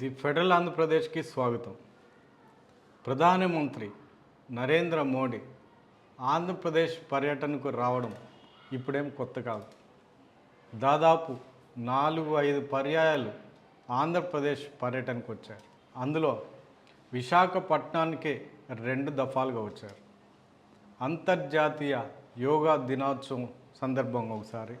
The federal ఆంధ్రప్రదేశ్కి స్వాగతం. ప్రధానమంత్రి నరేంద్ర మోడీ ఆంధ్రప్రదేశ్ పర్యటనకు రావడం ఇప్పుడేం కొత్త కాదు. దాదాపు నాలుగు ఐదు పర్యాయాలు ఆంధ్రప్రదేశ్ పర్యటనకు వచ్చారు. అందులో విశాఖపట్నానికే రెండు దఫాలుగా వచ్చారు. అంతర్జాతీయ యోగా దినోత్సవం సందర్భంగా ఒకసారి.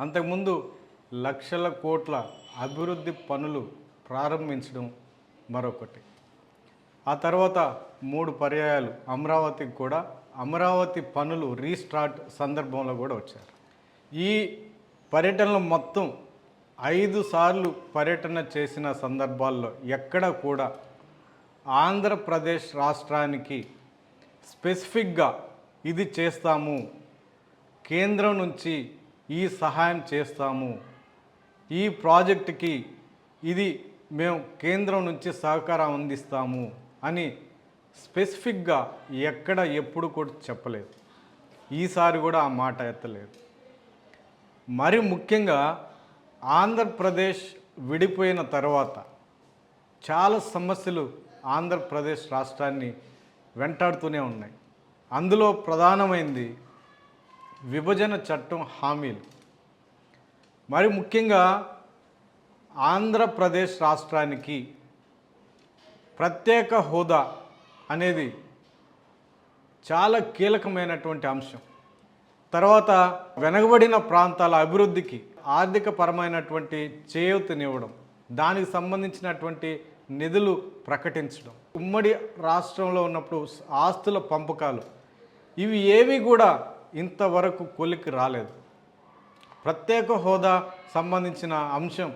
అంతకుముందు లక్షల కోట్ల అభివృద్ధి పనులు ప్రారంభించడం మరొకటి. ఆ తర్వాత మూడు పర్యాయాలు అమరావతికి కూడా అమరావతి పనులు రీస్టార్ట్ సందర్భంలో కూడా వచ్చారు. ఈ పర్యటనలో మొత్తం ఐదు సార్లు పర్యటన చేసిన సందర్భాల్లో ఎక్కడ కూడా ఆంధ్రప్రదేశ్ రాష్ట్రానికి స్పెసిఫిక్గా ఇది చేస్తాము కేంద్రం నుంచి ఈ సహాయం చేస్తాము ఈ ప్రాజెక్టుకి ఇది మేము కేంద్రం నుంచి సహకారం అందిస్తాము అని స్పెసిఫిక్గా ఎక్కడ ఎప్పుడు కూడా చెప్పలేదు. ఈసారి కూడా ఆ మాట ఎత్తలేదు. మరి ముఖ్యంగా ఆంధ్రప్రదేశ్ విడిపోయిన తర్వాత చాలా సమస్యలు ఆంధ్రప్రదేశ్ రాష్ట్రాన్ని వెంటాడుతూనే ఉన్నాయి. అందులో ప్రధానమైంది విభజన చట్టం హామీలు. మరి ముఖ్యంగా ఆంధ్రప్రదేశ్ రాష్ట్రానికి ప్రత్యేక హోదా అనేది చాలా కీలకమైనటువంటి అంశం. తర్వాత వెనకబడిన ప్రాంతాల అభివృద్ధికి ఆర్థిక పరమైనటువంటి చేయూతనివ్వడం దానికి సంబంధించినటువంటి నిధులు ప్రకటించడం ఉమ్మడి రాష్ట్రంలో ఉన్నప్పుడు ఆస్తుల పంపకాలు ఇవి ఏవి కూడా ఇంతవరకు కొలికి రాలేదు. ప్రత్యేక హోదా సంబంధించిన అంశం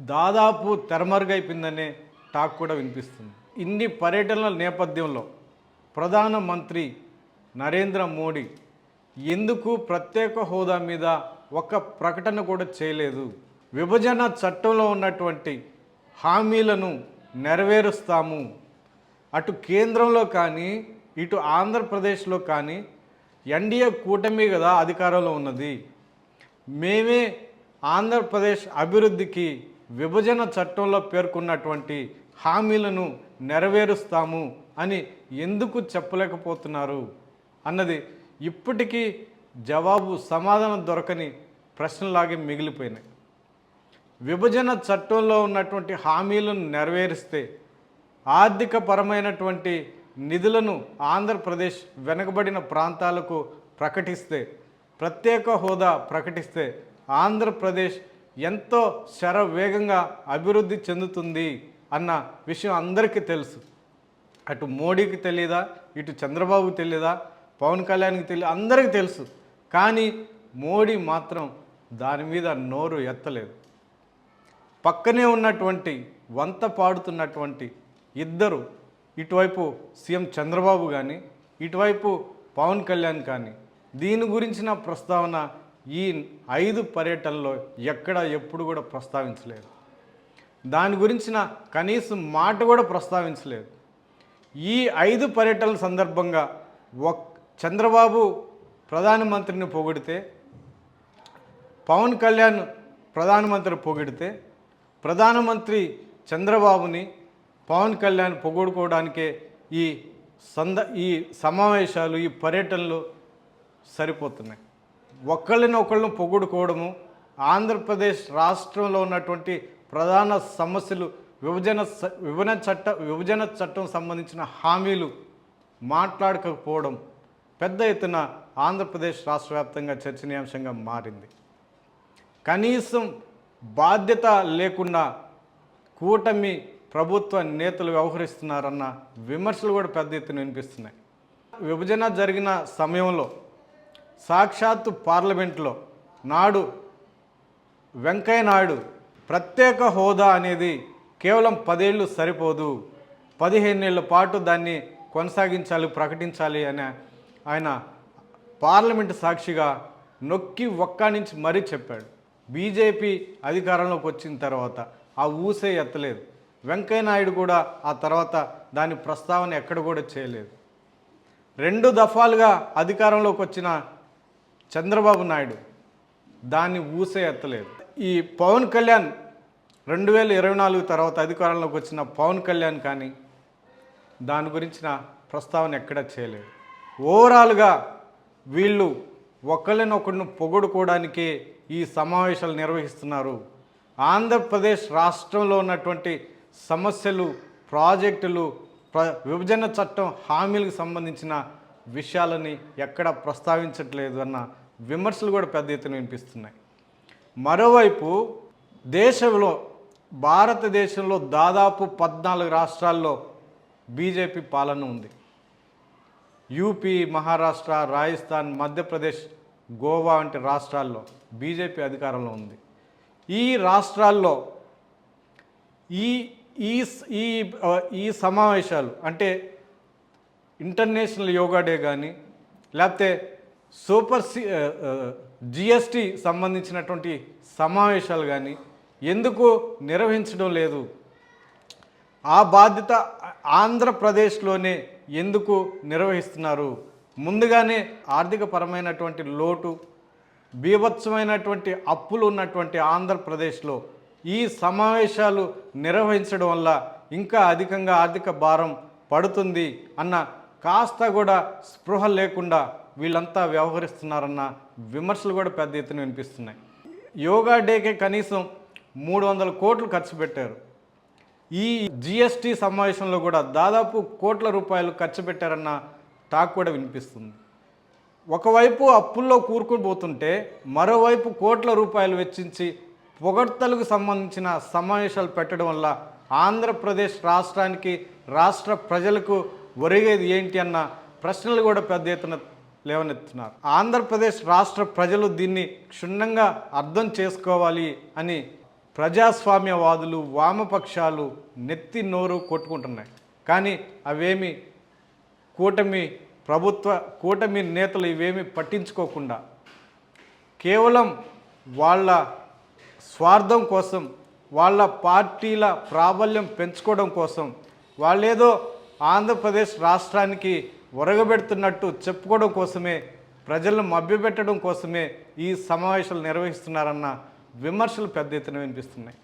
దాదాపు తెరమరుగైపోయిందనే టాక్ కూడా వినిపిస్తుంది. ఇన్ని పర్యటనల నేపథ్యంలో ప్రధానమంత్రి నరేంద్ర మోడీ ఎందుకు ప్రత్యేక హోదా మీద ఒక ప్రకటన కూడా చేయలేదు? విభజన చట్టంలో ఉన్నటువంటి హామీలను నెరవేరుస్తాము. అటు కేంద్రంలో కానీ ఇటు ఆంధ్రప్రదేశ్లో కానీ ఎన్డీఏ కూటమి కదా అధికారంలో ఉన్నది. మేమే ఆంధ్రప్రదేశ్ అభివృద్ధికి విభజన చట్టంలో పేర్కొన్నటువంటి హామీలను నెరవేరుస్తాము అని ఎందుకు చెప్పలేకపోతున్నారు? అన్నది ఇప్పటికీ జవాబు సమాధానం దొరకని ప్రశ్నలాగే మిగిలిపోయినాయి. విభజన చట్టంలో ఉన్నటువంటి హామీలను నెరవేరిస్తే ఆర్థిక పరమైనటువంటి నిధులను ఆంధ్రప్రదేశ్ వెనుకబడిన ప్రాంతాలకు ప్రకటిస్తే ప్రత్యేక హోదా ప్రకటిస్తే ఆంధ్రప్రదేశ్ ఎంతో శరవేగంగా అభివృద్ధి చెందుతుంది అన్న విషయం అందరికీ తెలుసు. అటు మోడీకి తెలియదా ఇటు చంద్రబాబుకి తెలియదా పవన్ కళ్యాణ్కి తెలియదు అందరికీ తెలుసు. కానీ మోడీ మాత్రం దాని మీద నోరు ఎత్తలేదు. పక్కనే ఉన్నటువంటి వంత పాడుతున్నటువంటి ఇద్దరు ఇటువైపు సీఎం చంద్రబాబు కానీ ఇటువైపు పవన్ కళ్యాణ్ కానీ దీని గురించిన ప్రస్తావన ఈ ఐదు పర్యటనలో ఎక్కడ ఎప్పుడు కూడా ప్రస్తావించలేదు. దాని గురించిన కనీసం మాట కూడా ప్రస్తావించలేదు. ఈ ఐదు పర్యటనల సందర్భంగా ఒక్ చంద్రబాబు ప్రధానమంత్రిని పొగిడితే పవన్ కళ్యాణ్ ప్రధానమంత్రి పొగిడితే ప్రధానమంత్రి చంద్రబాబుని పవన్ కళ్యాణ్ పొగుడుకోవడానికే ఈ సంద ఈ సమావేశాలు ఈ పర్యటనలు సరిపోతున్నాయి. ఒకళ్ళని ఒకళ్ళని పొగుడుకోవడము ఆంధ్రప్రదేశ్ రాష్ట్రంలో ఉన్నటువంటి ప్రధాన సమస్యలు విభజన విభజన చట్ట విభజన చట్టం సంబంధించిన హామీలు మాట్లాడకపోవడం పెద్ద ఎత్తున ఆంధ్రప్రదేశ్ రాష్ట్ర వ్యాప్తంగా చర్చనీయాంశంగా మారింది. కనీసం బాధ్యత లేకుండా కూటమి ప్రభుత్వ నేతలు వ్యవహరిస్తున్నారన్న విమర్శలు కూడా పెద్ద ఎత్తున వినిపిస్తున్నాయి. విభజన జరిగిన సమయంలో సాక్షాత్తు పార్లమెంట్లో నాడు వెంకయ్య నాయుడు ప్రత్యేక హోదా అనేది కేవలం పదేళ్ళు సరిపోదు. పదిహేనేళ్ళ పాటు దాన్ని కొనసాగించాలి ప్రకటించాలి అని ఆయన పార్లమెంటు సాక్షిగా నొక్కి ఒక్కానించి మరీ చెప్పాడు. బీజేపీ అధికారంలోకి వచ్చిన తర్వాత ఆ ఊసే ఎత్తలేదు. వెంకయ్య నాయుడు కూడా ఆ తర్వాత దాని ప్రస్తావన ఎక్కడ కూడా చేయలేదు. రెండు దఫాలుగా అధికారంలోకి వచ్చిన చంద్రబాబు నాయుడు దాన్ని ఊసే ఎత్తలేదు. ఈ పవన్ కళ్యాణ్ రెండు వేల ఇరవై నాలుగు తర్వాత అధికారంలోకి వచ్చిన పవన్ కళ్యాణ్ కానీ దాని గురించిన ప్రస్తావన ఎక్కడా చేయలేదు. ఓవరాల్గా వీళ్ళు ఒకరినొకరిని పొగడుకోవడానికి ఈ సమావేశాలు నిర్వహిస్తున్నారు. ఆంధ్రప్రదేశ్ రాష్ట్రంలో ఉన్నటువంటి సమస్యలు ప్రాజెక్టులు ప్ర విభజన చట్టం హామీలకు సంబంధించిన విషయాలని ఎక్కడ ప్రస్తావించట్లేదు అన్న విమర్శలు కూడా పెద్ద ఎత్తున వినిపిస్తున్నాయి. మరోవైపు దేశంలో భారతదేశంలో దాదాపు పద్నాలుగు రాష్ట్రాల్లో బీజేపీ పాలన ఉంది. యూపీ మహారాష్ట్ర రాజస్థాన్ మధ్యప్రదేశ్ గోవా వంటి రాష్ట్రాల్లో బీజేపీ అధికారంలో ఉంది. ఈ రాష్ట్రాల్లో ఈ ఈ ఈ ఈ సమావేశాలు అంటే ఇంటర్నేషనల్ యోగా డే కానీ లేకపోతే సూపర్ సి జిఎస్టి సంబంధించినటువంటి సమావేశాలు కానీ ఎందుకు నిర్వహించడం లేదు? ఆ బాధ్యత ఆంధ్రప్రదేశ్లోనే ఎందుకు నిర్వహిస్తున్నారు? ముందుగానే ఆర్థిక పరమైనటువంటి లోటు బీభత్సమైనటువంటి అప్పులు ఉన్నటువంటి ఆంధ్రప్రదేశ్లో ఈ సమావేశాలు నిర్వహించడం వల్ల ఇంకా అధికంగా ఆర్థిక భారం పడుతుంది అన్న కాస్త కూడా స్పృహ లేకుండా వీళ్ళంతా వ్యవహరిస్తున్నారన్న విమర్శలు కూడా పెద్ద ఎత్తున వినిపిస్తున్నాయి. యోగా డేకే కనీసం మూడు వందల కోట్లు ఖర్చు పెట్టారు. ఈ జిఎస్టీ సమావేశంలో కూడా దాదాపు కోట్ల రూపాయలు ఖర్చు పెట్టారన్న టాక్ కూడా వినిపిస్తుంది. ఒకవైపు అప్పుల్లో కూరుకుపోతుంటే మరోవైపు కోట్ల రూపాయలు వెచ్చించి పొగడ్తలకు సంబంధించిన సమావేశాలు పెట్టడం వల్ల ఆంధ్రప్రదేశ్ రాష్ట్రానికి రాష్ట్ర ప్రజలకు ఒరిగేది ఏంటి అన్న ప్రశ్నలు కూడా పెద్ద ఎత్తున లేవనెత్తున్నారు ఆంధ్రప్రదేశ్ రాష్ట్ర ప్రజలు దీన్ని క్షుణ్ణంగా అర్థం చేసుకోవాలి అని ప్రజాస్వామ్యవాదులు వామపక్షాలు నెత్తి నోరు కొట్టుకుంటున్నాయి. కానీ అవేమి కూటమి ప్రభుత్వ కూటమి నేతలు ఇవేమి పట్టించుకోకుండా కేవలం వాళ్ళ స్వార్థం కోసం వాళ్ళ పార్టీల ప్రాబల్యం పెంచుకోవడం కోసం వాళ్ళేదో ఆంధ్రప్రదేశ్ రాష్ట్రానికి ఒరగబెడుతున్నట్టు చెప్పుకోవడం కోసమే ప్రజలను మభ్యపెట్టడం కోసమే ఈ సమావేశాలు నిర్వహిస్తున్నారన్న విమర్శలు పెద్ద ఎత్తున వినిపిస్తున్నాయి.